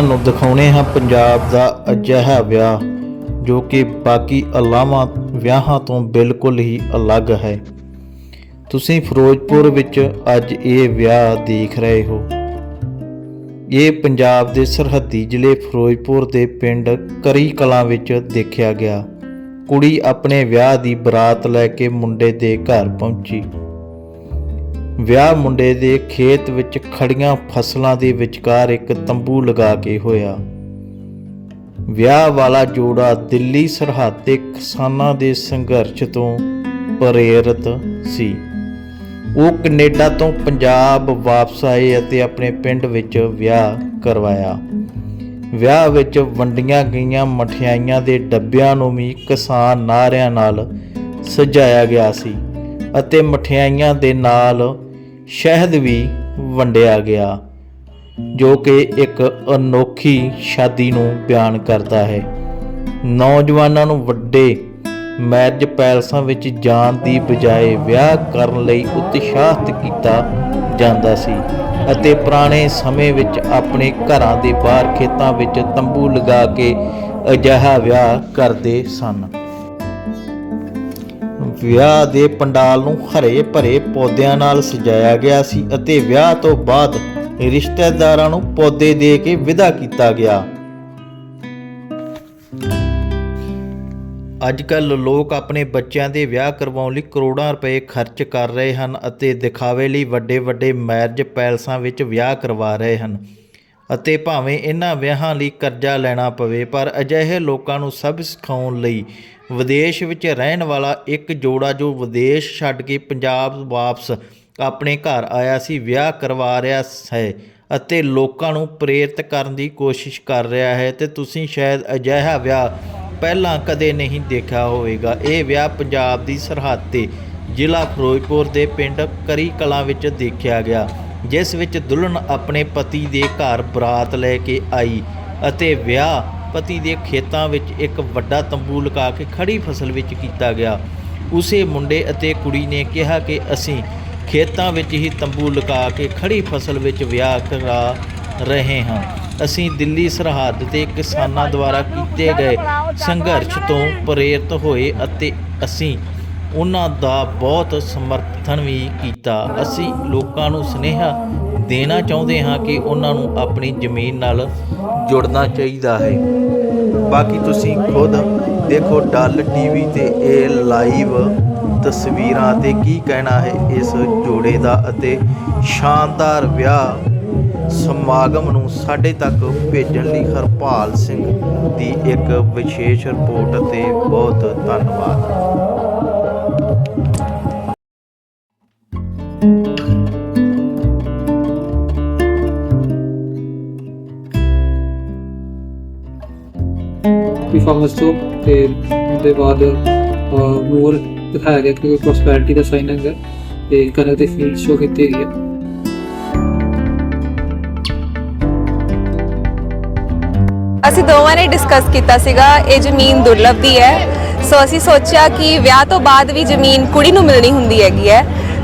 ਤੁਹਾਨੂੰ ਦਿਖਾਉਣੇ ਹਾਂ ਪੰਜਾਬ ਦਾ ਅਜਿਹਾ ਵਿਆਹ, ਜੋ ਕਿ ਬਾਕੀ ਅਲਾਵਾ ਵਿਆਹਾਂ ਤੋਂ ਬਿਲਕੁਲ ਹੀ ਅਲੱਗ ਹੈ। ਤੁਸੀਂ ਫਿਰੋਜ਼ਪੁਰ ਵਿੱਚ ਅੱਜ ਇਹ ਵਿਆਹ ਦੇਖ ਰਹੇ ਹੋ। ਇਹ ਪੰਜਾਬ ਦੇ ਸਰਹੱਦੀ ਜ਼ਿਲ੍ਹੇ ਫਿਰੋਜ਼ਪੁਰ ਦੇ ਪਿੰਡ ਕਰੀ ਕਲਾਂ ਵਿੱਚ ਦੇਖਿਆ ਗਿਆ। ਕੁੜੀ ਆਪਣੇ ਵਿਆਹ ਦੀ ਬਰਾਤ ਲੈ ਕੇ ਮੁੰਡੇ ਦੇ ਘਰ ਪਹੁੰਚੀ। ਵਿਆਹ ਮੁੰਡੇ ਦੇ ਖੇਤ ਵਿੱਚ ਖੜੀਆਂ ਫਸਲਾਂ ਦੇ ਵਿਚਕਾਰ ਇੱਕ ਤੰਬੂ ਲਗਾ ਕੇ ਹੋਇਆ। ਵਿਆਹ ਵਾਲਾ ਜੋੜਾ ਦਿੱਲੀ ਸਰਹੱਦ ਤੇ ਕਿਸਾਨਾਂ ਦੇ ਸੰਘਰਸ਼ ਤੋਂ ਪ੍ਰੇਰਿਤ ਸੀ। ਉਹ ਕੈਨੇਡਾ ਤੋਂ ਪੰਜਾਬ ਵਾਪਸ ਆਏ ਅਤੇ ਆਪਣੇ ਪਿੰਡ ਵਿੱਚ ਵਿਆਹ ਕਰਵਾਇਆ। ਵਿਆਹ ਵਿੱਚ ਵੰਡੀਆਂ ਗਈਆਂ ਮਠਿਆਈਆਂ ਦੇ ਡੱਬਿਆਂ ਨੂੰ ਵੀ ਕਿਸਾਨ ਨਾਰਿਆਂ ਨਾਲ ਸਜਾਇਆ ਗਿਆ ਸੀ ਅਤੇ ਮਠਿਆਈਆਂ ਦੇ ਨਾਲ ਸ਼ਹਿਦ ਵੀ ਵੰਡਿਆ ਗਿਆ, ਜੋ ਕਿ ਇੱਕ ਅਨੋਖੀ ਸ਼ਾਦੀ ਨੂੰ ਬਿਆਨ ਕਰਦਾ ਹੈ। ਨੌਜਵਾਨਾਂ ਨੂੰ ਵੱਡੇ ਮੈਰਿਜ ਪੈਲਸਾਂ ਵਿੱਚ ਜਾਣ ਦੀ ਬਜਾਏ ਵਿਆਹ ਕਰਨ ਲਈ ਉਤਸ਼ਾਹਿਤ ਕੀਤਾ ਜਾਂਦਾ ਸੀ ਅਤੇ ਪੁਰਾਣੇ ਸਮੇਂ ਵਿੱਚ ਆਪਣੇ ਘਰਾਂ ਦੇ ਬਾਹਰ ਖੇਤਾਂ ਵਿੱਚ ਤੰਬੂ ਲਗਾ ਕੇ ਅਜਿਹਾ ਵਿਆਹ ਕਰਦੇ ਸਨ। ਵਿਆਹ ਦੇ ਪੰਡਾਲ ਨੂੰ ਹਰੇ ਭਰੇ ਪੌਦਿਆਂ ਨਾਲ ਸਜਾਇਆ ਗਿਆ ਸੀ ਅਤੇ ਵਿਆਹ ਤੋਂ ਬਾਅਦ ਰਿਸ਼ਤੇਦਾਰਾਂ ਨੂੰ ਪੌਦੇ ਦੇ ਕੇ ਵਿਦਾ ਕੀਤਾ ਗਿਆ। ਅੱਜ ਕੱਲ੍ਹ ਲੋਕ ਆਪਣੇ ਬੱਚਿਆਂ ਦੇ ਵਿਆਹ ਕਰਵਾਉਣ ਲਈ ਕਰੋੜਾਂ ਰੁਪਏ ਖਰਚ ਕਰ ਰਹੇ ਹਨ ਅਤੇ ਦਿਖਾਵੇ ਲਈ ਵੱਡੇ ਵੱਡੇ ਮੈਰਿਜ ਪੈਲਸਾਂ ਵਿੱਚ ਵਿਆਹ ਕਰਵਾ ਰਹੇ ਹਨ। ਅਤੇ ਭਾਵੇਂ ਇਹਨਾਂ ਵਿਆਹਾਂ ਲਈ ਕਰਜ਼ਾ ਲੈਣਾ ਪਵੇ, ਪਰ ਅਜਿਹੇ ਲੋਕਾਂ ਨੂੰ ਸਭ ਸਿਖਾਉਣ ਲਈ ਵਿਦੇਸ਼ ਵਿੱਚ ਰਹਿਣ ਵਾਲਾ ਇੱਕ ਜੋੜਾ ਜੋ ਵਿਦੇਸ਼ ਛੱਡ ਕੇ ਪੰਜਾਬ ਵਾਪਸ ਆਪਣੇ ਘਰ ਆਇਆ ਸੀ, ਵਿਆਹ ਕਰਵਾ ਰਿਹਾ ਹੈ ਅਤੇ ਲੋਕਾਂ ਨੂੰ ਪ੍ਰੇਰਿਤ ਕਰਨ ਦੀ ਕੋਸ਼ਿਸ਼ ਕਰ ਰਿਹਾ ਹੈ, ਤੇ ਤੁਸੀਂ ਸ਼ਾਇਦ ਅਜਿਹਾ ਵਿਆਹ ਪਹਿਲਾਂ ਕਦੇ ਨਹੀਂ ਦੇਖਿਆ ਹੋਵੇਗਾ। ਇਹ ਵਿਆਹ ਪੰਜਾਬ ਦੀ ਸਰਹੱਦ ਤੇ ਜ਼ਿਲ੍ਹਾ ਫਿਰੋਜ਼ਪੁਰ ਦੇ ਪਿੰਡ ਕਰੀ ਕਲਾਂ ਵਿੱਚ ਦੇਖਿਆ ਗਿਆ। ਜਿਸ ਵਿੱਚ ਦੁਲਹਨ ਆਪਣੇ ਪਤੀ ਦੇ ਘਰ ਬਰਾਤ ਲੈ ਕੇ ਆਈ ਅਤੇ ਵਿਆਹ ਪਤੀ ਦੇ ਖੇਤਾਂ ਵਿੱਚ ਇੱਕ ਵੱਡਾ ਤੰਬੂ ਲਗਾ ਕੇ ਖੜੀ ਫਸਲ ਵਿੱਚ ਕੀਤਾ ਗਿਆ। ਉਸੇ ਮੁੰਡੇ ਅਤੇ ਕੁੜੀ ਨੇ ਕਿਹਾ ਕਿ ਅਸੀਂ ਖੇਤਾਂ ਵਿੱਚ ਹੀ ਤੰਬੂ ਲਗਾ ਕੇ ਖੜੀ ਫਸਲ ਵਿੱਚ ਵਿਆਹ ਕਰਾ ਰਹੇ ਹਾਂ। ਅਸੀਂ ਦਿੱਲੀ ਸਰਹੱਦ ਤੇ ਕਿਸਾਨਾਂ ਦੁਆਰਾ ਕੀਤੇ ਗਏ ਸੰਘਰਸ਼ ਤੋਂ ਪ੍ਰੇਰਿਤ ਹੋਏ ਅਤੇ ਅਸੀਂ ਉਹਨਾਂ ਦਾ ਬਹੁਤ ਸਮਰਥਨ ਵੀ ਕੀਤਾ। ਅਸੀਂ ਲੋਕਾਂ ਨੂੰ ਸੁਨੇਹਾ ਦੇਣਾ ਚਾਹੁੰਦੇ ਹਾਂ ਕਿ ਉਹਨਾਂ ਨੂੰ ਆਪਣੀ ਜ਼ਮੀਨ ਨਾਲ ਜੁੜਨਾ ਚਾਹੀਦਾ ਹੈ। ਬਾਕੀ ਤੁਸੀਂ ਖੁਦ ਦੇਖੋ ਡੱਲ ਟੀਵੀ ਤੇ ਇਹ ਲਾਈਵ ਤਸਵੀਰਾਂ ਤੇ ਕੀ ਕਹਿਣਾ ਹੈ ਇਸ ਜੋੜੇ ਦਾ ਅਤੇ ਸ਼ਾਨਦਾਰ ਵਿਆਹ ਸਮਾਗਮ ਨੂੰ ਸਾਡੇ ਤੱਕ ਭੇਜਣ ਲਈ ਹਰਪਾਲ ਸਿੰਘ ਦੀ ਇੱਕ ਵਿਸ਼ੇਸ਼ ਰਿਪੋਰਟ ਤੇ ਬਹੁਤ ਧੰਨਵਾਦ। ਪਰਫਾਰਮੈਂਸ ਤੋਂ ਤੇ ਉਹਦੇ ਬਾਅਦ ਮੋਰ ਦਿਖਾਇਆ ਗਿਆ ਕਿ ਪ੍ਰੋਸਪੈਰਿਟੀ ਦਾ ਸਾਈਨ ਹੈਗਾ ਤੇ ਕਲਰ ਦੇ ਫੀਲਡ ਸ਼ੋ ਕੀਤੇ ਗਏ ਅਸੀਂ ਦੋਵਾਂ ਨੇ ਡਿਸਕਸ ਕੀਤਾ ਸੀਗਾ, ਇਹ ਜ਼ਮੀਨ ਦੁਰਲਭ ਦੀ ਹੈ। ਸੋ ਅਸੀਂ ਸੋਚਿਆ ਕਿ ਵਿਆਹ ਤੋਂ ਬਾਅਦ ਵੀ ਜ਼ਮੀਨ ਕੁੜੀ ਨੂੰ ਮਿਲਣੀ ਹੁੰਦੀ ਹੈਗੀ ਹੈ।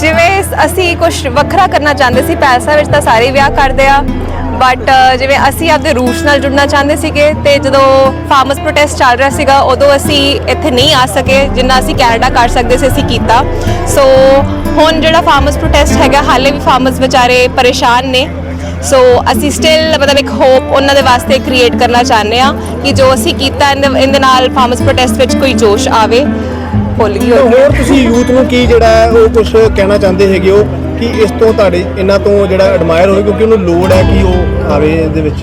ਜਿਵੇਂ ਅਸੀਂ ਕੁਝ ਵੱਖਰਾ ਕਰਨਾ ਚਾਹੁੰਦੇ ਸੀ, ਪੈਸਾ ਵਿੱਚ ਤਾਂ ਸਾਰੇ ਵਿਆਹ ਕਰਦੇ ਆ ਬਟ ਜਿਵੇਂ ਅਸੀਂ ਆਪਦੇ ਰੂਟਸ ਨਾਲ ਜੁੜਨਾ ਚਾਹੁੰਦੇ ਸੀਗੇ ਤੇ ਜਦੋਂ ਫਾਰਮਰਸ ਪ੍ਰੋਟੈਸਟ ਚੱਲ ਰਿਹਾ ਸੀਗਾ, ਉਦੋਂ ਅਸੀਂ ਇੱਥੇ ਨਹੀਂ ਆ ਸਕੇ, ਜਿੰਨਾ ਅਸੀਂ ਕੈਨੇਡਾ ਕਰ ਸਕਦੇ ਸੀ, ਅਸੀਂ ਕੀਤਾ। ਸੋ ਹੁਣ ਜਿਹੜਾ ਫਾਰਮਰਸ ਪ੍ਰੋਟੈਸਟ ਹੈਗਾ, ਹਾਲੇ ਵੀ ਫਾਰਮਰਸ ਵਿਚਾਰੇ ਪਰੇਸ਼ਾਨ ਨੇ। ਸੋ ਅਸੀਂ ਸਟਿਲ ਮਤਲਬ ਇੱਕ ਹੋਪ ਉਹਨਾਂ ਦੇ ਵਾਸਤੇ ਕ੍ਰੀਏਟ ਕਰਨਾ ਚਾਹੁੰਦੇ ਆ ਕਿ ਜੋ ਅਸੀਂ ਕੀਤਾ ਇਹਦੇ ਨਾਲ ਫਾਰਮਰਸ ਪ੍ਰੋਟੈਸਟ ਵਿੱਚ ਕੋਈ ਜੋਸ਼ ਆਵੇ ਤਾਂ ਹੋ ਹੋਰ ਤੁਸੀਂ ਯੂਥ ਨੂੰ ਕੀ ਜਿਹੜਾ ਉਹ ਕੁਝ ਕਹਿਣਾ ਚਾਹੁੰਦੇ ਹੈਗੇ ਹੋ ਕਿ ਇਸ ਤੋਂ ਤੁਹਾਡੇ ਇਹਨਾਂ ਤੋਂ ਜਿਹੜਾ ਐਡਮਾਇਰ ਹੋਵੇ ਕਿਉਂਕਿ ਉਹਨੂੰ ਲੋੜ ਹੈ ਕਿ ਉਹ ਆਵੇ ਇਹਦੇ ਵਿੱਚ?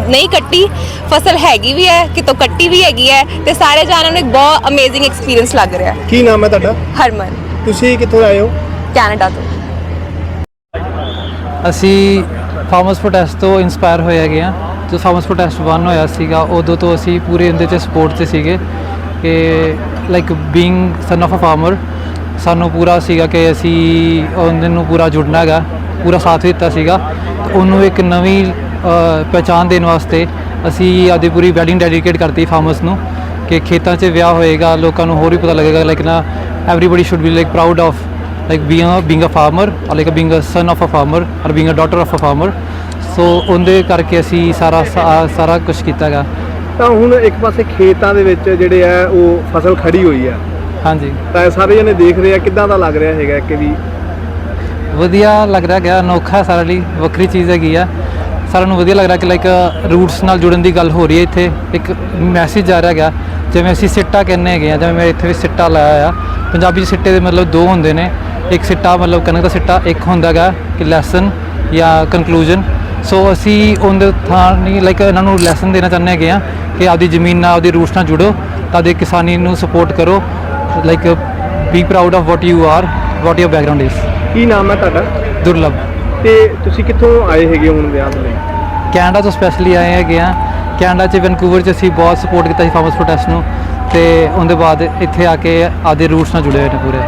ਨਹੀਂ ਕੱਟੀ ਫਸਲ ਹੈਗੀ ਵੀ ਹੈ ਕਿਤੋਂ ਕੱਟੀ ਵੀ ਹੈਗੀ ਹੈ ਤੇ ਸਾਰੇ ਜਾਣਿਆਂ ਨੂੰ ਇੱਕ ਬਹੁਤ ਅਮੇਜ਼ਿੰਗ ਐਕਸਪੀਰੀਅੰਸ ਲੱਗ ਰਿਹਾ ਹੈ। ਕੀ ਨਾਮ ਹੈ ਤੁਹਾਡਾ? ਹਰਮਨ। ਤੁਸੀਂ ਕਿੱਥੋਂ ਆਏ ਹੋ? ਕੈਨੇਡਾ ਤੋਂ। ਅਸੀਂ ਫਾਰਮਰਸ ਪ੍ਰੋਟੈਸਟ ਤੋਂ ਇਨਸਪਾਇਰ ਹੋਏ ਹੈਗੇ ਆ ਜਦੋਂ ਫਾਰਮਰਸ ਪ੍ਰੋਟੈਸਟ 1 ਹੋਇਆ ਸੀਗਾ ਉਦੋਂ ਤੋਂ ਅਸੀਂ ਪੂਰੇ ਇਹਦੇ 'ਚ ਸਪੋਰਟ 'ਤੇ ਸੀਗੇ ਕਿ like being son of a farmer ਸਾਨੂੰ ਪੂਰਾ ਸੀਗਾ ਕਿ ਅਸੀਂ ਉਹਦੇ ਨੂੰ ਪੂਰਾ ਜੁੜਨਾ ਹੈਗਾ ਪੂਰਾ ਸਾਥ ਦਿੱਤਾ ਸੀਗਾ। ਤੇ ਉਹਨੂੰ ਇੱਕ ਨਵੀਂ ਅ, ਪਹਿਚਾਣ ਦੇਣ ਵਾਸਤੇ ਅਸੀਂ ਆਪਦੀ ਪੂਰੀ ਵੈਡਿੰਗ ਡੈਡੀਕੇਟ ਕਰਤੀ ਫਾਰਮਰਸ ਨੂੰ ਕਿ ਖੇਤਾਂ 'ਚ ਵਿਆਹ ਹੋਏਗਾ ਲੋਕਾਂ ਨੂੰ ਹੋਰ ਵੀ ਪਤਾ ਲੱਗੇਗਾ ਲਾਈਕ ਨਾ everybody should be like proud of like being a being a farmer or like being a son of a farmer or being a daughter of a farmer. So ਉਹਦੇ ਕਰਕੇ ਅਸੀਂ ਸਾਰਾ ਸਾਰਾ ਕੁਝ ਕੀਤਾ ਗਾ ਤਾਂ ਹੁਣ ਇੱਕ ਪਾਸੇ ਖੇਤਾਂ ਦੇ ਵਿੱਚ ਜਿਹੜੇ ਆ ਉਹ ਫਸਲ ਖੜੀ ਹੋਈ ਆ। ਹਾਂਜੀ। ਤਾਂ ਸਾਰੇ ਜਣੇ ਦੇਖ ਰਹੇ ਆ ਕਿੱਦਾਂ ਦਾ ਲੱਗ ਰਿਹਾ ਹੈਗਾ ਕਿ ਵੀ ਵਧੀਆ ਲੱਗ ਰਿਹਾ ਗਿਆ ਅਨੋਖਾ ਸਾਰਾ ਲਈ ਵੱਖਰੀ ਚੀਜ਼ ਹੈਗੀ ਆ। ਸਾਰਿਆਂ ਨੂੰ ਵਧੀਆ ਲੱਗ ਰਿਹਾ ਕਿ ਲਾਈਕ ਰੂਟਸ ਨਾਲ ਜੁੜਨ ਦੀ ਗੱਲ ਹੋ ਰਹੀ ਹੈ ਇੱਥੇ। ਇੱਕ ਮੈਸੇਜ ਆ ਰਿਹਾ ਗਿਆ ਜਿਵੇਂ ਅਸੀਂ ਸਿੱਟਾ ਕਹਿੰਦੇ ਹੈਗੇ ਆ ਜਿਵੇਂ ਮੈਂ ਇੱਥੇ ਵੀ ਸਿੱਟਾ ਲਾਇਆ ਆ ਪੰਜਾਬੀ ਸਿੱਟੇ ਦੇ ਮਤਲਬ ਦੋ ਹੁੰਦੇ ਨੇ। ਇੱਕ ਸਿੱਟਾ ਮਤਲਬ ਕਣਕ ਦਾ ਸਿੱਟਾ ਇੱਕ ਹੁੰਦਾ ਗਾ ਕਿ ਲੈਸਨ ਜਾਂ ਕਨਕਲੂਜਨ ਸੋ ਅਸੀਂ ਉਹਦੇ ਥਾਂ ਨਹੀਂ ਲਾਈਕ ਇਹਨਾਂ ਨੂੰ ਲੈਸਨ ਦੇਣਾ ਚਾਹੁੰਦੇ ਹੈਗੇ ਆ ਕਿ ਆਪਦੀ ਜ਼ਮੀਨ ਨਾਲ ਆਪਦੀ ਰੂਟਸ ਨਾਲ ਜੁੜੋ ਤਾਂ ਆਪਦੀ ਕਿਸਾਨੀ ਨੂੰ ਸਪੋਰਟ ਕਰੋ। Like be proud of what you are what your background is ਕੀ ਨਾਮ ਹੈ ਤੁਹਾਡਾ? ਦੁਰਲਭ। ਤੇ ਤੁਸੀਂ ਕਿੱਥੋਂ ਆਏ ਹੈਗੇ ਹੁਣ ਵਿਆਹ ਦੇ ਲਈ? ਕੈਨੇਡਾ ਤੋਂ ਸਪੈਸ਼ਲੀ ਆਏ ਹੈਗੇ ਆ ਕੈਨੇਡਾ 'ਚ ਵੈਨਕੂਵਰ 'ਚ ਅਸੀਂ ਬਹੁਤ ਸਪੋਰਟ ਕੀਤਾ ਸੀ ਫਾਰਮਰਸ ਪ੍ਰੋਟੈਸਟ ਨੂੰ। ਤੇ ਉਹਦੇ ਬਾਅਦ ਇੱਥੇ ਆ ਕੇ ਆਪਦੇ ਰੂਟਸ ਨਾਲ ਜੁੜੇ ਹੋਏ ਨੇ ਪੂਰੇ।